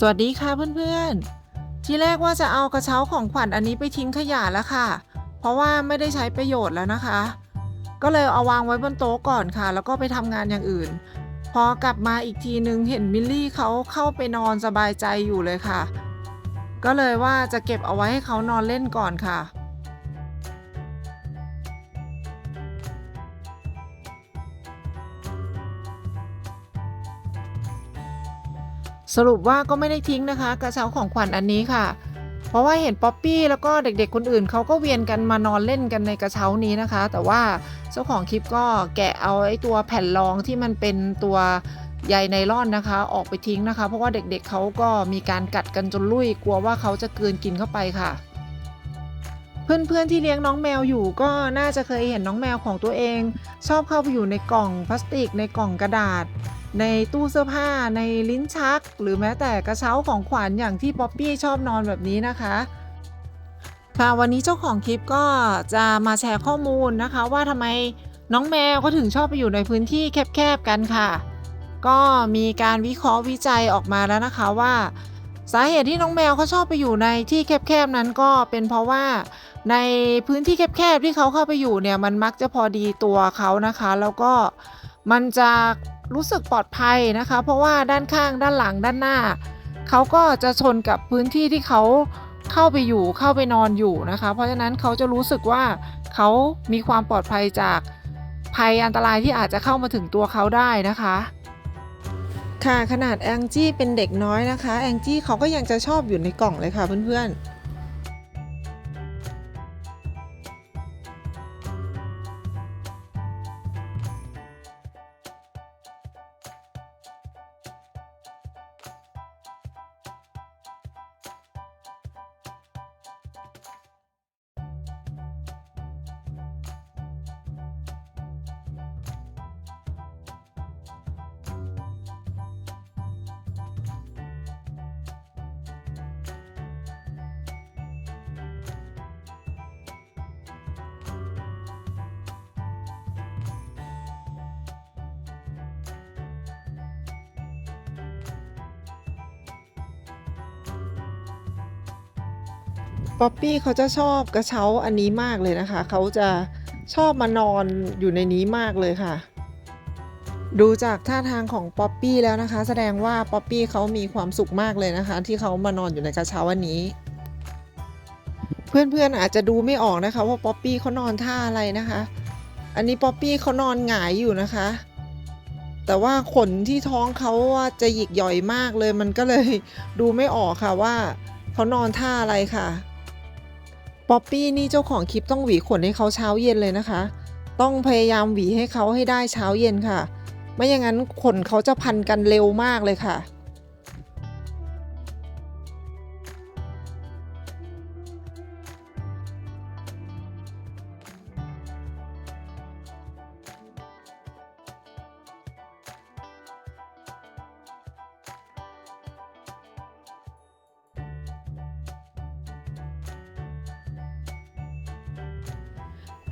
สวัสดีค่ะเพื่อนๆ ที่แรกว่าจะเอากระเช้าของขวัญอันนี้ไปทิ้งขยะแล้วค่ะ เพราะว่าไม่ได้ใช้ประโยชน์แล้วนะคะ ก็เลยเอาวางไว้บนโต๊ะก่อนค่ะ แล้วก็ไปทำงานอย่างอื่น พอกลับมาอีกทีนึงเห็นมิลลี่เขาเข้าไปนอนสบายใจอยู่เลยค่ะ ก็เลยว่าจะเก็บเอาไว้ให้เขานอนเล่นก่อนค่ะ สรุปว่าก็ไม่ได้ทิ้งนะคะ กระเช้าของขวัญอันนี้ค่ะ เพราะว่าเห็นป๊อปปี้แล้วก็เด็กๆคนอื่นเขาก็เวียนกันมานอนเล่นกันในกระเช้านี้นะคะ แต่ว่าเจ้าของคลิปก็แกะเอาไอ้ตัวแผ่นรองที่มันเป็นตัวใยไนล่อนนะคะ ออกไปทิ้งนะคะ เพราะว่าเด็กๆเขาก็มีการกัดกันจนลุ่ยกลัวว่าเขาจะกลืนกินเข้าไปค่ะ เพื่อนๆที่เลี้ยงน้องแมวอยู่ก็น่าจะเคยเห็นน้องแมวของตัวเอง ชอบเข้าไปอยู่ในกล่องพลาสติกในกล่องกระดาษ ในตู้เสื้อผ้าในลิ้นชัก หรือแม้แต่กระเช้าของขวัญอย่างที่ป๊อปปี้ชอบนอนแบบนี้นะคะค่ะวันนี้เจ้าของคลิปก็จะมาแชร์ข้อมูลนะคะ ว่าทำไมน้องแมวก็ถึงชอบไปอยู่ในพื้นที่แคบๆกันค่ะ ก็มีการวิเคราะห์วิจัยออกมาแล้วนะคะว่า สาเหตุที่น้องแมวเขาชอบไปอยู่ในที่แคบๆนั้นก็เป็นเพราะว่าในพื้นที่แคบๆที่เขาเข้าไปอยู่เนี่ยมันมักจะพอดีตัวเขานะคะ แล้วก็มันจะ รู้สึกปลอดภัยนะคะ เพราะว่าด้านข้างด้านหลังด้านหน้า เขาก็จะชนกับพื้นที่ที่เขาเข้าไปอยู่เข้าไปนอนอยู่นะคะ เพราะฉะนั้นเขาจะรู้สึกว่าเขามีความปลอดภัยจากภัยอันตรายที่อาจจะเข้ามาถึงตัวเขาได้นะคะ ค่ะขนาดแองจี้เป็นเด็กน้อยนะคะแองจี้เขาก็ยังจะชอบอยู่ในกล่องเลยค่ะเพื่อนๆ ป๊อปปี้เขาจะชอบกระเช้าอันนี้มากเลยนะคะ เขาจะชอบมานอนอยู่ในนี้มากเลยค่ะ ดูจากท่าทางของป๊อปปี้แล้วนะคะ แสดงว่าป๊อปปี้เขามีความสุขมากเลยนะคะ ที่เขามานอนอยู่ในกระเช้าอันนี้ เพื่อนๆอาจจะดูไม่ออกนะคะ ว่าป๊อปปี้เขานอนท่าอะไรนะคะ อันนี้ป๊อปปี้เขานอนหงายอยู่นะคะ แต่ว่าขนที่ท้องเขาว่าจะหยิกหย่อยมากเลย มันก็เลยดูไม่ออกค่ะว่าเขานอนท่าอะไรค่ะ ป๊อปปี้นี่เจ้าของคลิปต้องหวีขนให้เขาเช้าเย็นเลยนะคะ ต้องพยายามหวีให้เขาให้ได้เช้าเย็นค่ะ ไม่อย่างนั้นขนเขาจะพันกันเร็วมากเลยค่ะ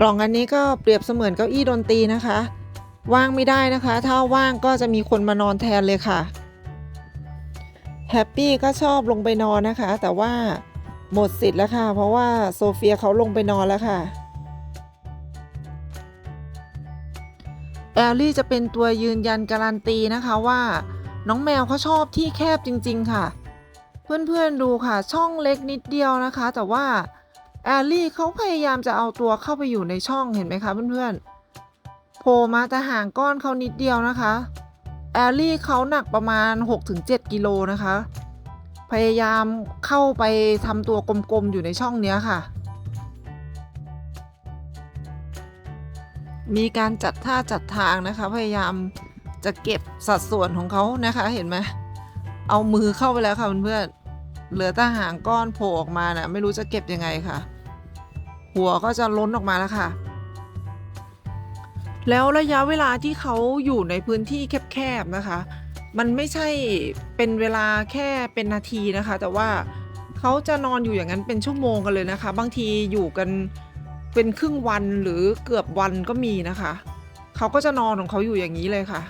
ล่องอันนี้ก็เปรียบเสมือนเก้าอี้ดนตรีนะคะ ว่างไม่ได้นะคะ ถ้าว่างก็จะมีคนมานอนแทนเลยค่ะแฮปปี้ก็ชอบลงไปนอนนะคะ แต่ว่าหมดสิทธิ์แล้วค่ะ เพราะว่าโซเฟียเขาลงไปนอนแล้วค่ะแอลลี่จะเป็นตัวยืนยันการันตีนะคะว่า น้องแมวเขาชอบที่แคบจริง ๆ ค่ะ เพื่อนๆดูค่ะช่องเล็กนิดเดียวนะคะ แต่ว่า แอลลี่เขาพยายามจะเอาตัวเข้าไปอยู่ในช่องเห็นไหมคะเพื่อนๆโผล่มาแต่ห่างก้อนเขานิดเดียวนะคะแอลลี่เขาหนักประมาณ 6-7 กิโลนะคะ พยายามเข้าไปทำตัวกลมๆ อยู่ในช่องเนี้ยค่ะ มีการจัดท่าจัดทางนะคะ พยายามจะเก็บสัดส่วนของเขานะคะ เห็นไหมเอามือเข้าไปแล้วค่ะเพื่อนๆเหลือแต่หางก้อนโผล่ออกมานะ่ะไม่รู้จะเก็บยังไงค่ะ หัวก็จะล้นออกมาแล้วค่ะ แล้วระยะเวลาที่เขาอยู่ในพื้นที่แคบๆนะคะ มันไม่ใช่เป็นเวลาแค่เป็นนาทีนะคะ แต่ว่าเขาจะนอนอยู่อย่างนั้นเป็นชั่วโมงกันเลยนะคะ บางทีอยู่กันเป็นครึ่งวันหรือเกือบวันก็มีนะคะ เขาก็จะนอนของเขาอยู่อย่างนี้เลยค่ะ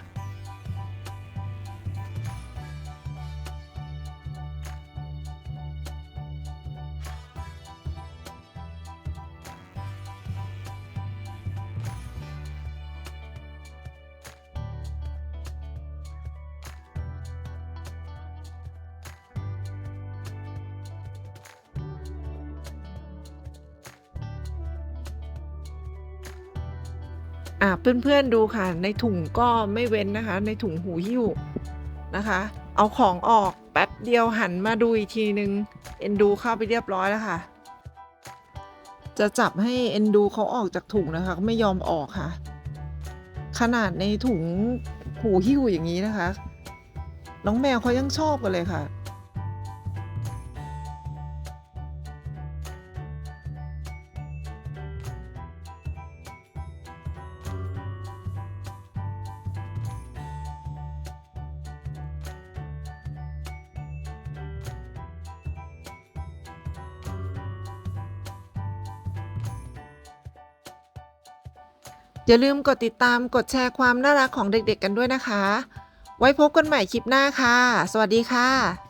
อะเพื่อนๆดูค่ะ ในถุงก็ไม่เว้นนะคะ ในถุงหูหิ้วนะคะ เอาของออกแป๊บเดียวหันมาดูอีกทีนึงเอ็นดูเข้าไปเรียบร้อยแล้วค่ะ จะจับให้เอ็นดูเขาออกจากถุงนะคะเขาไม่ยอมออกค่ะ ขนาดในถุงหูหิ้วอย่างนี้นะคะ น้องแมวเขายังชอบกันเลยค่ะ อย่าลืมกดติดตามกดแชร์ความน่ารักของเด็กๆกันด้วยนะคะ ไว้พบกันใหม่คลิปหน้าค่ะ สวัสดีค่ะ